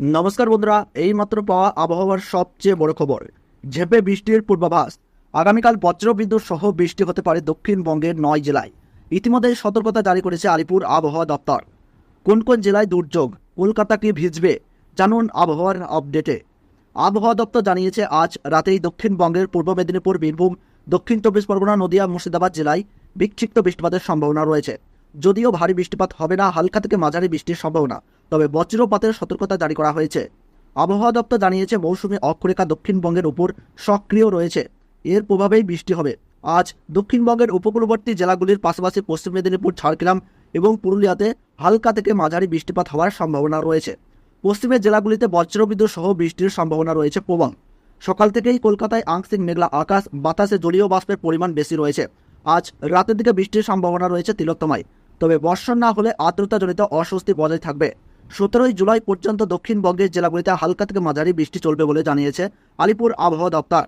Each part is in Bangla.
নমস্কার বন্ধুরা, এইমাত্র পাওয়া আবহাওয়ার সবচেয়ে বড় খবর। ঝেপে বৃষ্টির পূর্বাভাস। আগামীকাল বজ্রবিদ্যুৎ সহ বৃষ্টি হতে পারে দক্ষিণবঙ্গের নয় জেলায়। ইতিমধ্যে সতর্কতা জারি করেছে আলিপুর আবহাওয়া দপ্তর। কোন কোন জেলায় দুর্যোগ, কলকাতা কি ভিজবে, জানুন আবহাওয়ার আপডেটে। আবহাওয়া দপ্তর জানিয়েছে, আজ রাতেই দক্ষিণবঙ্গের পূর্ব মেদিনীপুর, বীরভূম, দক্ষিণ চব্বিশ পরগনা, নদিয়া, মুর্শিদাবাদ জেলায় বিক্ষিপ্ত বৃষ্টিপাতের সম্ভাবনা রয়েছে। যদিও ভারী বৃষ্টিপাত হবে না, হালকা থেকে মাঝারি বৃষ্টির সম্ভাবনা। তবে বজ্রপাতের সতর্কতা জারি করা হয়েছে। আবহাওয়া দপ্তর জানিয়েছে, মৌসুমী অক্ষরেখা দক্ষিণবঙ্গের উপর সক্রিয় রয়েছে। এর প্রভাবেই বৃষ্টি হবে। আজ দক্ষিণবঙ্গের উপকূলবর্তী জেলাগুলির পাশাপাশি পশ্চিম মেদিনীপুর, ঝাড়গ্রাম এবং পুরুলিয়াতে হালকা থেকে মাঝারি বৃষ্টিপাত হওয়ার সম্ভাবনা রয়েছে। পশ্চিমের জেলাগুলিতে বজ্রবিদ্যুৎ সহ বৃষ্টির সম্ভাবনা রয়েছে প্রবল। সকাল থেকেই কলকাতায় আংশিক মেঘলা আকাশ, বাতাসে জলীয় বাষ্পের পরিমাণ বেশি রয়েছে। আজ রাতের দিকে বৃষ্টির সম্ভাবনা রয়েছে তিলোত্তমায়। তবে বর্ষণ না হলে আর্দ্রতাজনিত অস্বস্তি বজায় থাকবে। সতেরোই জুলাই পর্যন্ত দক্ষিণবঙ্গের জেলাগুলিতে হালকা থেকে মাঝারি বৃষ্টি চলবে বলে জানিয়েছে আলিপুর আবহাওয়া দপ্তর।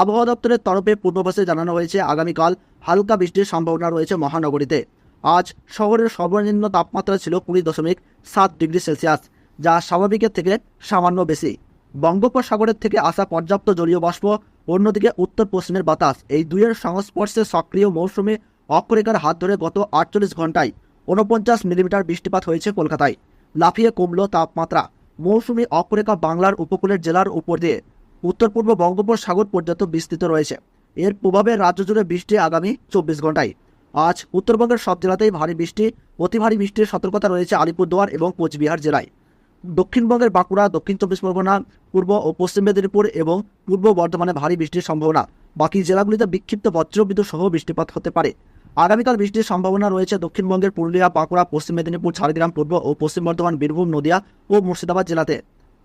আবহাওয়া দপ্তরের তরফে পূর্বাভাসে জানানো হয়েছে, আগামীকাল হালকা বৃষ্টির সম্ভাবনা রয়েছে মহানগরীতে। আজ শহরের সর্বনিম্ন তাপমাত্রা ছিল কুড়ি দশমিক সাত ডিগ্রি সেলসিয়াস, যা স্বাভাবিকের থেকে সামান্য বেশি। বঙ্গোপসাগরের থেকে আসা পর্যাপ্ত জলীয় বাষ্প, অন্যদিকে উত্তর পশ্চিমের বাতাস, এই দুইয়ের সংস্পর্শে সক্রিয় মৌসুমে অক্ষরেখার হাত ধরে গত আটচল্লিশ ঘন্টায় ঊনপঞ্চাশ মিলিমিটার বৃষ্টিপাত হয়েছে কলকাতায়। লাফিয়ে কমল তাপমাত্রা। মৌসুমী অক্ষরেখা বাংলার উপকূলের জেলার উপর দিয়ে। উত্তর পূর্ব বঙ্গোপসাগর পর্যন্ত বিস্তৃত রয়েছে। এর প্রভাবে রাজ্য জুড়ে বৃষ্টি আগামী চব্বিশ ঘন্টায় আজ উত্তরবঙ্গের সব জেলাতেই ভারী বৃষ্টি, অতি ভারী বৃষ্টির সতর্কতা রয়েছে আলিপুরদুয়ার এবং কোচবিহার জেলায়। দক্ষিণবঙ্গের বাঁকুড়া, দক্ষিণ চব্বিশ পরগনা, পূর্ব ও পশ্চিম মেদিনীপুর এবং পূর্ব বর্ধমানে ভারী বৃষ্টির সম্ভাবনা। বাকি জেলাগুলিতে বিক্ষিপ্ত বজ্রবিদ্যুৎ সহ বৃষ্টিপাত হতে পারে। আগামীকাল বৃষ্টির সম্ভাবনা রয়েছে দক্ষিণবঙ্গের পুরুলিয়া, বাঁকুড়া, পশ্চিম মেদিনীপুর, ঝাড়গ্রাম, পূর্ব ও পশ্চিম বর্ধমান, বীরভূম, নদিয়া ও মুর্শিদাবাদ জেলাতে।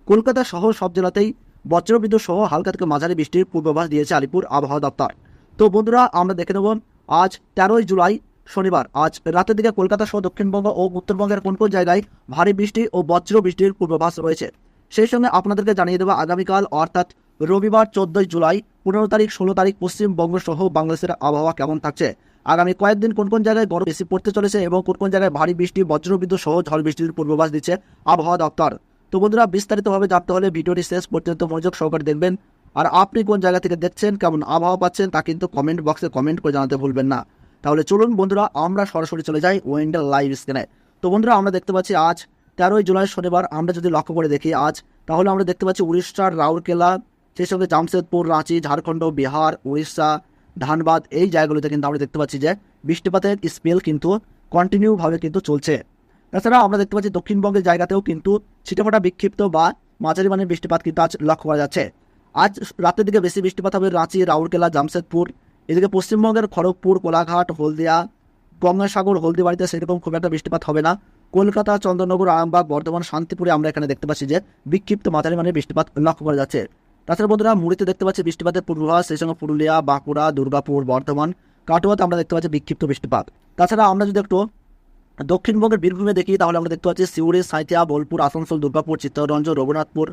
কলকাতা সহ সব জেলাতেই বজ্রবিদ্যুৎ সহ হালকা থেকে মাঝারি বৃষ্টির পূর্বাভাস দিয়েছে আলিপুর আবহাওয়া দপ্তর। তো বন্ধুরা, আমরা দেখে নেব আজ তেরোই জুলাই, শনিবার। আজ রাতের দিকে কলকাতা সহ দক্ষিণবঙ্গ ও উত্তরবঙ্গের কোন কোন জায়গায় ভারী বৃষ্টি ও বজ্র বৃষ্টির পূর্বাভাস রয়েছে? সেই সঙ্গে আপনাদেরকে জানিয়ে দেবো আগামীকাল অর্থাৎ রবিবার চোদ্দই জুলাই, পনেরো তারিখ, ষোলো তারিখ পশ্চিমবঙ্গ সহ বাংলাদেশের আবহাওয়া কেমন থাকছে? আগামী কয়েকদিন কোন কোন জায়গায় গরম বেশি পড়তে চলেছে এবং কোন কোন জায়গায় ভারী বৃষ্টি, বজ্রবিদ্যুৎ সহ ঝড় বৃষ্টির পূর্বাভাস দিচ্ছে আবহাওয়া দপ্তর? তো বন্ধুরা, বিস্তারিতভাবে জানতে হলে ভিডিওটি শেষ পর্যন্ত মনোযোগ সহকারে দেখবেন। আর আপনি কোন জায়গা থেকে দেখছেন, কেমন আবহাওয়া পাচ্ছেন, তা কিন্তু কমেন্ট বক্সে কমেন্ট করে জানাতে ভুলবেন না। তাহলে চলুন বন্ধুরা, আমরা সরাসরি চলে যাই ওয়েন্ডার লাইভ স্ক্রিনে। তো বন্ধুরা, আমরা দেখতে পাচ্ছি আজ তেরোই জুলাই শনিবার, আমরা যদি লক্ষ্য করে দেখি আজ, তাহলে আমরা দেখতে পাচ্ছি উড়িষ্যার রাউরকেলা সেই সঙ্গে জামশেদপুর, রাঁচি, ঝাড়খণ্ড, বিহার, উড়িষ্যা, ধানবাদ এই জায়গাগুলোতে কিন্তু আমরা দেখতে পাচ্ছি যে বৃষ্টিপাতের স্পেল কিন্তু কন্টিনিউভাবে কিন্তু চলছে। তাছাড়া আমরা দেখতে পাচ্ছি দক্ষিণবঙ্গের জায়গাতেও কিন্তু ছিটেফোঁটা বিক্ষিপ্ত বা মাঝারি মানের বৃষ্টিপাত কিন্তু আজ লক্ষ্য করা যাচ্ছে। আজ রাতের দিকে বেশি বৃষ্টিপাত হবে রাঁচি, রাউরকেলা, জামশেদপুর। এদিকে পশ্চিমবঙ্গের খড়গপুর, কোলাঘাট, হলদিয়া, গঙ্গাসাগর, হলদিবাড়িতে সেরকম খুব একটা বৃষ্টিপাত হবে না। কলকাতা, চন্দ্রনগর, আরামবাগ, বর্ধমান, শান্তিপুরে আমরা এখানে দেখতে পাচ্ছি যে বিক্ষিপ্ত মাঝারি মানের বৃষ্টিপাত লক্ষ্য করা যাচ্ছে। তাছাড়া বন্ধুরা, মুড়িতে দেখতে পাচ্ছি বৃষ্টিপাতের পূর্বাভাস, সেই সঙ্গে পুরুলিয়া, বাঁকুড়া, দুর্গাপুর, বর্ধমান, কাটোয়াতে আমরা দেখতে পাচ্ছি বিক্ষিপ্ত বৃষ্টিপাত। তাছাড়া আমরা যদি একটু দক্ষিণবঙ্গের বীরভূমে দেখি, তাহলে আমরা দেখতে পাচ্ছি সিউড়ি, সাঁইথিয়া, বোলপুর, আসানসোল, দুর্গাপুর, চিত্তরঞ্জন, রঘুনাথপুর।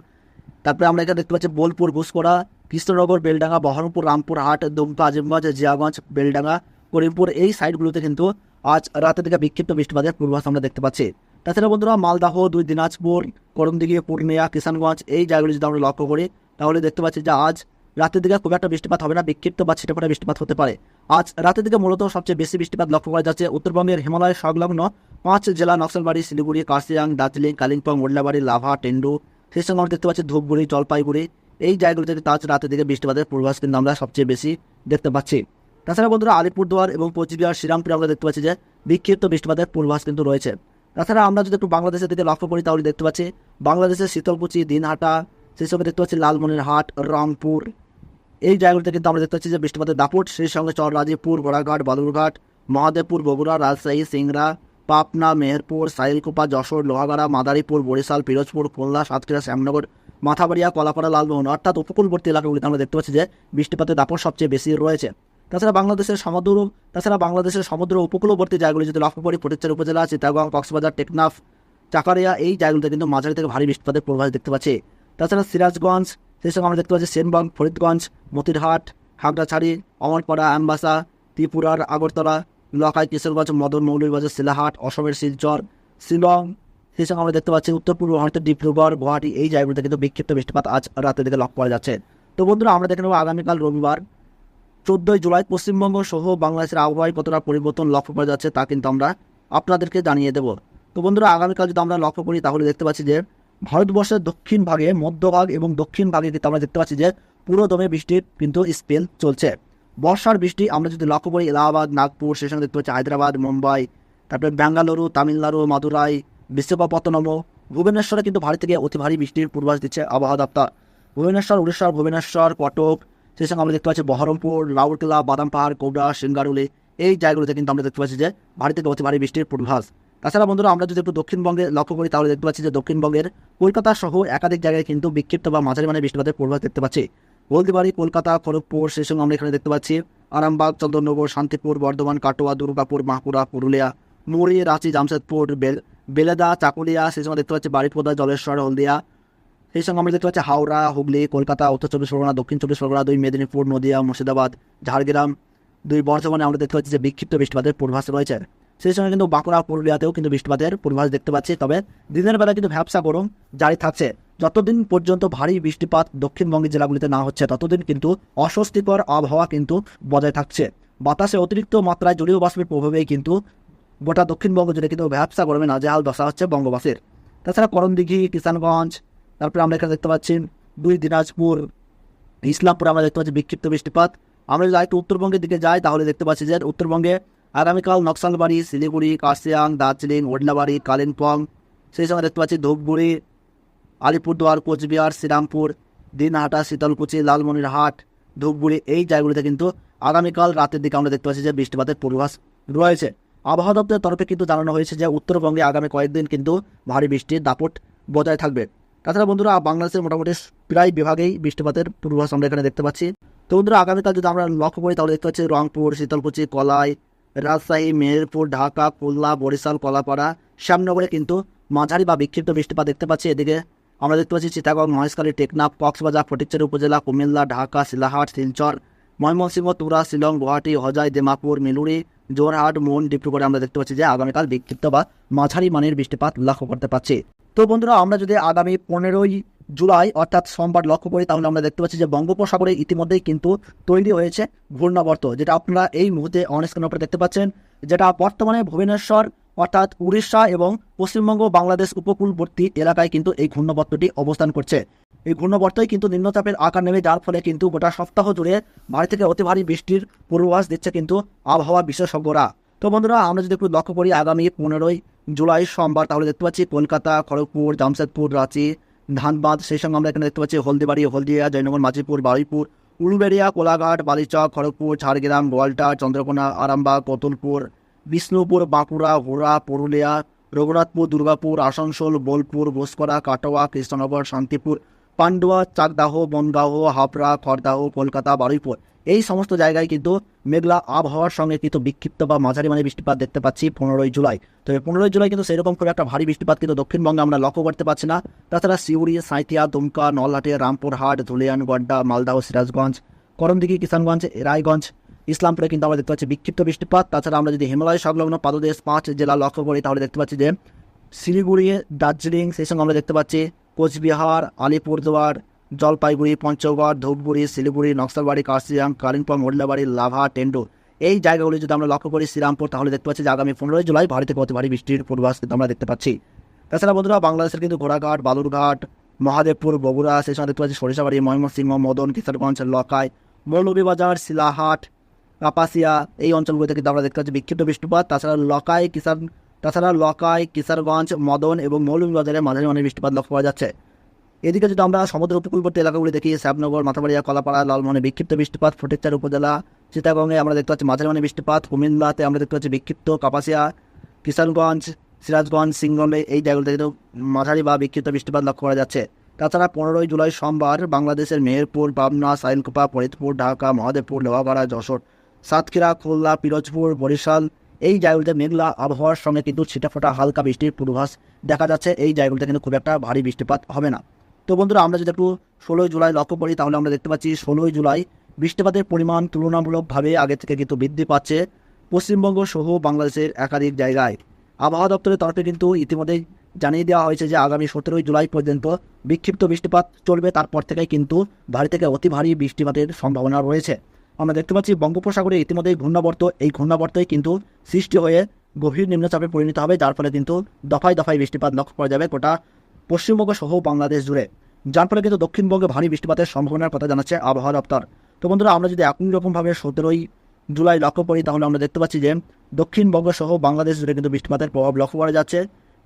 তারপরে আমরা এখানে দেখতে পাচ্ছি বোলপুর ঘুষকরা কৃষ্ণনগর, বেলডাঙ্গা, বহরমপুর রামপুরহাট দুমকা, আজিমগঞ্জ, জিয়াগঞ্জ, বেলডাঙ্গা, করিমপুর, এই সাইডগুলোতে কিন্তু আজ রাতের দিকে বিক্ষিপ্ত বৃষ্টিপাতের পূর্বাভাস আমরা দেখতে পাচ্ছি। তাছাড়া বন্ধুরা, মালদাহ, দুই দিনাজপুর, করমদিঘি, পূর্ণিয়া, কিষানগঞ্জ, এই জায়গাগুলো যদি আমরা লক্ষ্য করি তাহলে দেখতে পাচ্ছি যে আজ রাতের দিকে খুব একটা বৃষ্টিপাত হবে না, বিক্ষিপ্ত বা ছিটেফোঁটা বৃষ্টিপাত হতে পারে। আজ রাতের দিকে মূলত সবচেয়ে বেশি বৃষ্টিপাত লক্ষ্য করা যাচ্ছে উত্তরবঙ্গের হিমালয় সংলগ্ন পাঁচ জেলা নকশালবাড়ি শিলিগুড়ি কার্সিয়াং দার্জিলিং, কালিম্পং, মোল্লাবাড়ি, লাভা, টেন্ডু সেই সঙ্গে আমরা দেখতে পাচ্ছি ধূপগুড়ি, জলপাইগুড়ি। এই জায়গাগুলোতে আজ রাতের দিকে বৃষ্টিপাতের পূর্বাভাস কিন্তু আমরা সবচেয়ে বেশি দেখতে পাচ্ছি। তাছাড়া বন্ধুরা আলিপুরদুয়ার এবং কোচবিহার, শ্রীরামপুরে আমরা দেখতে পাচ্ছি যে বিক্ষিপ্ত বৃষ্টিপাতের পূর্বাভাস কিন্তু রয়েছে। তাছাড়া আমরা যদি একটু বাংলাদেশের দিকে লক্ষ্য করি তাহলে দেখতে পাচ্ছি বাংলাদেশের শীতলকুচি, দিনহাটা সেই সঙ্গে দেখতে পাচ্ছি লালমনিরহাট রংপুর। এই জায়গাগুলোতে কিন্তু আমরা দেখতে পাচ্ছি যে বৃষ্টিপাতের দাপট, সেই সঙ্গে চররাজিপুর গোড়াঘাট, বালুরঘাট, মহাদেবপুর, বগুড়া, রাজশাহী, সিংড়া, পাবনা, মেহেরপুর, সাইলকুপা, যশোর, লোহাগাড়া, মাদারীপুর, বরিশাল, পিরোজপুর, খুলনা, সাতক্ষীরা, শ্যামনগর, মাথাবাড়িয়া, কলাপাড়া, লালমোহন। অর্থাৎ উপকূলবর্তী এলাকাগুলিতে আমরা দেখতে পাচ্ছি যে বৃষ্টিপাতের দাপট সবচেয়ে বেশি রয়েছে। তাছাড়া বাংলাদেশের সমুদ্র, তাছাড়া বাংলাদেশের সমুদ্র উপকূলবর্তী জায়গাগুলি যদি লক্ষ্য করি ফটিকচার উপজেলা, চিটাগং, কক্সবাজার, টেকনাফ, চাকারিয়া, এই জায়গাগুলিতে কিন্তু মাঝারি থেকে ভারী বৃষ্টিপাতের পূর্বাভাস দেখতে পাচ্ছি। তাছাড়া সিরাজগঞ্জ, সেই সঙ্গে আমরা দেখতে পাচ্ছি সেনবাগ, ফরিদগঞ্জ, মতিরহাট, খাগড়াছড়ি, অমরপাড়া, আমবাসা, ত্রিপুরার আগরতলা, লখাই, কিশোরগঞ্জ, মদন, মৌলভীবাজার শিলাহাট অসমের শিলচর, শিলং। সেই সঙ্গে আমরা দেখতে পাচ্ছি উত্তর পূর্ব ভারতের ডিব্রুগড়, গুয়াহাটি, এই জায়গাগুলোতে কিন্তু বিক্ষিপ্ত বৃষ্টিপাত আজ রাতের দিকে লক্ষ্য করা যাচ্ছে। তো বন্ধুরা, আমরা দেখে নেব আগামীকাল রবিবার। চোদ্দোই জুলাই পশ্চিমবঙ্গ সহ বাংলাদেশের আবহাওয়ায় কতটা পরিবর্তন লক্ষ্য করা যাচ্ছে তা কিন্তু আমরা আপনাদেরকে জানিয়ে দেব। তো বন্ধুরা, আগামীকাল যদি আমরা লক্ষ্য করি, তাহলে দেখতে পাচ্ছি যে ভারতবর্ষের দক্ষিণ ভাগে মধ্যভাগ এবং দক্ষিণ ভাগে কিন্তু আমরা দেখতে পাচ্ছি যে পুরো দমে বৃষ্টির কিন্তু স্পেল চলছে। বর্ষার বৃষ্টি আমরা যদি লক্ষ্য করি, এলাহাবাদ, নাগপুর, সেই সঙ্গে দেখতে পাচ্ছি হায়দ্রাবাদ, মুম্বাই, তারপরে বেঙ্গালুরু তামিলনাড়ু, মাদুরাই, বিশাখাপত্তনম, ভুবনেশ্বরে কিন্তু ভারী থেকে অতি ভারী বৃষ্টির পূর্বাভাস দিচ্ছে আবহাওয়া দপ্তর। ভুবনেশ্বর উড়িষ্যার ভুবনেশ্বর, কটক, সেই সঙ্গে আমরা দেখতে পাচ্ছি বহরমপুর, রাউরকেলা বাদাম পাহাড় কোবরা সিঙ্গারুলি, এই জায়গাগুলোতে কিন্তু আমরা দেখতে পাচ্ছি যে ভারী থেকে অতি ভারী বৃষ্টির পূর্বাভাস। তাছাড়া বন্ধুরা, আমরা যদি একটু দক্ষিণবঙ্গে লক্ষ্য করি, তাহলে দেখতে পাচ্ছি যে দক্ষিণবঙ্গের কলকাতা সহ একাধিক জায়গায় কিন্তু বিক্ষিপ্ত বা মাঝারি মানে বৃষ্টিপাতের পূর্বাভাস দেখতে পাচ্ছি। হলদিবাড়ি কলকাতা, খড়গপুর, সেই সঙ্গে আমরা এখানে দেখতে পাচ্ছি আরামবাগ চন্দ্রনগর শান্তিপুর, বর্ধমান, কাটোয়া, দুর্গাপুর বাঁকুড়া পুরুলিয়া, মুড়ি, রাঁচি, জামশেদপুর, বেল বেলেদা, চাকুলিয়া, সেই সঙ্গে দেখতে পাচ্ছি বাড়িপোদা জলেশ্বর, হলদিয়া, সেই সঙ্গে আমরা দেখতে পাচ্ছি হাওড়া, হুগলি, কলকাতা, উত্তর চব্বিশ পরগনা, দক্ষিণ চব্বিশ পরগনা, দুই মেদিনীপুর, নদিয়া, মুর্শিদাবাদ, ঝাড়গ্রাম, দুই বর্ধমানে আমরা দেখতে পাচ্ছি যে বিক্ষিপ্ত বৃষ্টিপাতের পূর্বাভাস রয়েছে। সেই সঙ্গে কিন্তু বাঁকুড়া, পুরুলিয়াতেও কিন্তু বৃষ্টিপাতের পূর্বাভাস দেখতে পাচ্ছি। তবে দিনের বেলা কিন্তু ভ্যাবসা গরম জারি থাকছে। যতদিন পর্যন্ত ভারী বৃষ্টিপাত দক্ষিণবঙ্গের জেলাগুলিতে না হচ্ছে, ততদিন কিন্তু অস্বস্তিকর আবহাওয়া কিন্তু বজায় থাকছে। বাতাসে অতিরিক্ত মাত্রায় জলীয় বাষ্পের প্রভাবেই কিন্তু গোটা দক্ষিণবঙ্গ জুড়ে কিন্তু ভ্যাবসা গরমে নাজেহাল দশা হচ্ছে বঙ্গবাসীর। তাছাড়া করণদিঘি, কিষানগঞ্জ, তারপরে আমরা এখানে দেখতে পাচ্ছি দুই দিনাজপুর, ইসলামপুরে আমরা দেখতে পাচ্ছি বিক্ষিপ্ত বৃষ্টিপাত। আমরা যদি একটু উত্তরবঙ্গের দিকে যাই, তাহলে দেখতে পাচ্ছি যে উত্তরবঙ্গে আগামীকাল নকশালবাড়ি, শিলিগুড়ি, কার্শিয়াং, দার্জিলিং ওডলাবাড়ি কালিম্পং, সেই সঙ্গে দেখতে পাচ্ছি ধূপগুড়ি, আলিপুরদুয়ার, কোচবিহার, শ্রীরামপুর দিনহাটা শীতলকুচি, লালমনিরহাট, ধূপগুড়ি, এই জায়গাগুলিতে কিন্তু আগামীকাল রাতের দিকে আমরা দেখতে পাচ্ছি যে বৃষ্টিপাতের পূর্বাভাস রয়েছে। আবহাওয়া দপ্তরের তরফে কিন্তু জানানো হয়েছে যে উত্তরবঙ্গে আগামী কয়েকদিন কিন্তু ভারী বৃষ্টির দাপট বজায় থাকবে। তাছাড়া বন্ধুরা, বাংলাদেশের মোটামুটি প্রায় বিভাগেই বৃষ্টিপাতের পূর্বাভাস আমরা এখানে দেখতে পাচ্ছি। তো বন্ধুরা, আগামীকাল যদি আমরা লক্ষ্য করি, তাহলে দেখতে পাচ্ছি রংপুর, শীতলকুচি, কলাই রাজশাহী, মেহেরপুর, ঢাকা, খুলনা, বরিশাল, কলাপাড়া, শ্যামনগরে কিন্তু মাঝারি বা বিক্ষিপ্ত বৃষ্টিপাত দেখতে পাচ্ছি। এদিকে আমরা দেখতে পাচ্ছি চিতাগড় মহেশখালী, টেকনাফ, কক্সবাজার, ফটিকচারি উপজেলা, কুমিল্লা, ঢাকা, শিলাহাট, শিলচর, ময়মনসিংহ, তুরা, শিলং, গুয়াহাটি হজাই দেমাপুর মিলুরি, জোরহাট মন ডিব্রুগড়ে আমরা দেখতে পাচ্ছি যে আগামীকাল বিক্ষিপ্ত বা মাঝারি মানের বৃষ্টিপাত লক্ষ্য করতে পারছি তো বন্ধুরা, আমরা যদি আগামী পনেরোই জুলাই, অর্থাৎ সোমবার লক্ষ্য করি তাহলে আমরা দেখতে পাচ্ছি যে বঙ্গোপসাগরে ইতিমধ্যেই কিন্তু তৈরি হয়েছে ঘূর্ণাবর্ত, যেটা আপনারা এই মুহূর্তে অনস্ক্রিন উপরে দেখতে পাচ্ছেন, যেটা বর্তমানে ভুবনেশ্বর, অর্থাৎ উড়িষ্যা এবং পশ্চিমবঙ্গ বাংলাদেশ উপকূলবর্তী এলাকায় কিন্তু এই ঘূর্ণাবর্তটি অবস্থান করছে। এই ঘূর্ণাবর্তই কিন্তু নিম্নচাপের আকার নেমে যার ফলে কিন্তু গোটা সপ্তাহ জুড়ে ভারী থেকে অতি ভারী বৃষ্টির পূর্বাভাস দিচ্ছে কিন্তু আবহাওয়া বিশেষজ্ঞরা। তো বন্ধুরা, আমরা যদি একটু লক্ষ্য করি, আগামী পনেরোই জুলাই সোমবার তাহলে দেখতে পাচ্ছি কলকাতা, খড়গপুর, জামশেদপুর, রাঁচি ধানবাদ, সেই সঙ্গে আমরা এখানে দেখতে পাচ্ছি হলদিবাড়ি, হলদিয়া, জয়নগর, মাঝিপুর, বারুইপুর, উলুবেড়িয়া, কোলাঘাট, বালিচক, খড়গপুর, ঝাড়গ্রাম গোয়ালটা চন্দ্রকোনা, আরামবাগ, কতুলপুর, বিষ্ণুপুর, বাঁকুড়া ঘোড়া পুরুলিয়া, রঘুনাথপুর, দুর্গাপুর, আসানসোল, বোলপুর ঘোষকরা কাটোয়া, কৃষ্ণনগর, শান্তিপুর, পান্ডুয়া, চাকদাহ, বনগাঁও, হাবড়া, খড়দাহ, কলকাতা, বারুইপুর। এই সমস্ত জায়গায় কিন্তু মেঘলা আবহাওয়ার সঙ্গে কিন্তু বিক্ষিপ্ত বা মাঝারি মানে বৃষ্টিপাত দেখতে পাচ্ছি পনেরোই জুলাই। তবে পনেরোই জুলাই কিন্তু সেরকম খুব একটা ভারী বৃষ্টিপাত কিন্তু দক্ষিণবঙ্গে আমরা লক্ষ্য করতে পারছি না। তাছাড়া সিউড়ি, সাঁইথিয়া, দুমকা, নলহাটে, রামপুরহাট ধুলিয়ান গড্ডা মালদাহ সিরাজগঞ্জ, করমদিঘি, কিষানগঞ্জ, রায়গঞ্জ, ইসলামপুরে কিন্তু আমরা দেখতে পাচ্ছি বিক্ষিপ্ত বৃষ্টিপাত। তাছাড়া আমরা যদি হিমালয় সংলগ্ন পাদদেশ পাঁচ জেলা লক্ষ্য করি, তাহলে দেখতে পাচ্ছি যে শিলিগুড়ি, দার্জিলিং, সেই সঙ্গে আমরা দেখতে পাচ্ছি কোচবিহার, আলিপুরদুয়ার জলপাইগুড়ি, পঞ্চগড়, ধূপগুড়ি, শিলিগুড়ি, নকশালবাড়ি কার্শিয়াং কালিম্পং, মোল্লাবাড়ি, লাভা, টেন্ডু। এই জায়গাগুলি যদি আমরা লক্ষ্য করি, শ্রীরামপুর, তাহলে দেখতে পাচ্ছি যে আগামী পনেরোই জুলাই ভারী থেকে অতি ভারী বৃষ্টির পূর্বাভাস কিন্তু আমরা দেখতে পাচ্ছি। তাছাড়া বন্ধুরা, বাংলাদেশের কিন্তু ঘোড়াঘাট, বালুরঘাট, মহাদেবপুর, বগুড়া, সেই সঙ্গে দেখতে পাচ্ছি সরিষাবাড়ি, ময়মনসিংহ, মদন, কিশোরগঞ্জ, লকাই, মৌলভীবাজার, শিলাহাট, কাপাসিয়া, এই অঞ্চলগুলিতে কিন্তু আমরা দেখতে পাচ্ছি বিক্ষিপ্ত বৃষ্টিপাত। তাছাড়া লকাই কিষান তাছাড়া লকাই, কিশোরগঞ্জ, মদন এবং মৌলভীবাজারে মাঝারি মানের বৃষ্টিপাত লক্ষ্য করা যাচ্ছে। এদিকে যদি আমরা সমুদ্র উপকূলবর্তী এলাকাগুলি দেখি, শ্যামনগর, মাথাবাড়িয়া, কলাপাড়া, লালমনে, বিক্ষিপ্ত বৃষ্টিপাত, ফটিকচার উপজেলা চিটাগংয়ে আমরা দেখতে পাচ্ছি মাঝারি মানের বৃষ্টিপাত, কুমিল্লাতে আমরা দেখতে পাচ্ছি বিক্ষিপ্ত, কাপাসিয়া, কিষানগঞ্জ, সিরাজগঞ্জ সিংগমে এই জায়গাগুলিতে কিন্তু মাঝারি বা বিক্ষিপ্ত বৃষ্টিপাত লক্ষ্য করা যাচ্ছে। তাছাড়া পনেরোই জুলাই সোমবার বাংলাদেশের মেহেরপুর, পাবনা সাইলকুপা ফরিদপুর, ঢাকা, মহাদেবপুর লোহাগাড়া যশোর, সাতক্ষীরা, খুলনা, পিরোজপুর, বরিশাল এই জায়গাগুলিতে মেঘলা আবহাওয়ার সঙ্গে কিন্তু ছিটাফোটা হালকা বৃষ্টির পূর্বাভাস দেখা যাচ্ছে। এই জায়গাগুলিতে কিন্তু খুব একটা ভারী বৃষ্টিপাত হবে না। তো বন্ধুরা, আমরা যদি একটু ষোলোই জুলাই লক্ষ্য করি, তাহলে আমরা দেখতে পাচ্ছি ষোলোই জুলাই বৃষ্টিপাতের পরিমাণ তুলনামূলকভাবে আগে থেকে কিন্তু বৃদ্ধি পাচ্ছে পশ্চিমবঙ্গ সহ বাংলাদেশের একাধিক জায়গায়। আবহাওয়া দপ্তরের তরফে কিন্তু ইতিমধ্যেই জানিয়ে দেওয়া হয়েছে যে, আগামী সতেরোই জুলাই পর্যন্ত বিক্ষিপ্ত বৃষ্টিপাত চলবে। তারপর থেকেই কিন্তু ভারী থেকে অতি ভারী বৃষ্টিপাতের সম্ভাবনা রয়েছে। আমরা দেখতে পাচ্ছি বঙ্গোপসাগরে ইতিমধ্যেই ঘূর্ণাবর্ত, এই ঘূর্ণাবর্তই কিন্তু সৃষ্টি হয়ে গভীর নিম্নচাপে পরিণত হবে, যার ফলে কিন্তু দফায় দফায় বৃষ্টিপাত লক্ষ্য করা যাবে। গোটা পশ্চিমবঙ্গ সহ বাংলাদেশ জুড়ে। যার ফলে কিন্তু দক্ষিণবঙ্গে ভারী বৃষ্টিপাতের সম্ভাবনার কথা জানাচ্ছে আবহাওয়া দপ্তর। তো বন্ধুরা, আমরা যদি একই রকমভাবে সতেরোই জুলাই লক্ষ্য করি, তাহলে আমরা দেখতে পাচ্ছি যে দক্ষিণবঙ্গ সহ বাংলাদেশ জুড়ে কিন্তু বৃষ্টিপাতের প্রভাব লক্ষ্য করা যাচ্ছে।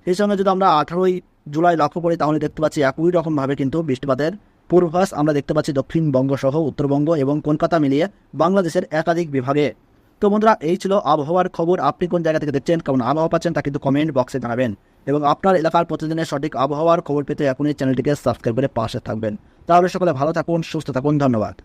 সেই সঙ্গে যদি আমরা আঠারোই জুলাই লক্ষ্য করি, তাহলে দেখতে পাচ্ছি একই রকমভাবে কিন্তু বৃষ্টিপাতের পূর্বাভাস আমরা দেখতে পাচ্ছি দক্ষিণবঙ্গ সহ উত্তরবঙ্গ এবং কলকাতা মিলিয়ে বাংলাদেশের একাধিক বিভাগে। তো বন্ধুরা, এই ছিল আবহাওয়ার খবর। আপনি কোন জায়গা থেকে দেখছেন, কেমন আবহাওয়া পাচ্ছেন তা কিন্তু কমেন্ট বক্সে জানাবেন। এবং আপনার এলাকার প্রতিদিনের সঠিক আবহাওয়ার খবর পেতে এখনই চ্যানেলটিকে সাবস্ক্রাইব করে পাশে থাকবেন। তাহলে সকলে ভালো থাকুন, সুস্থ থাকুন, ধন্যবাদ।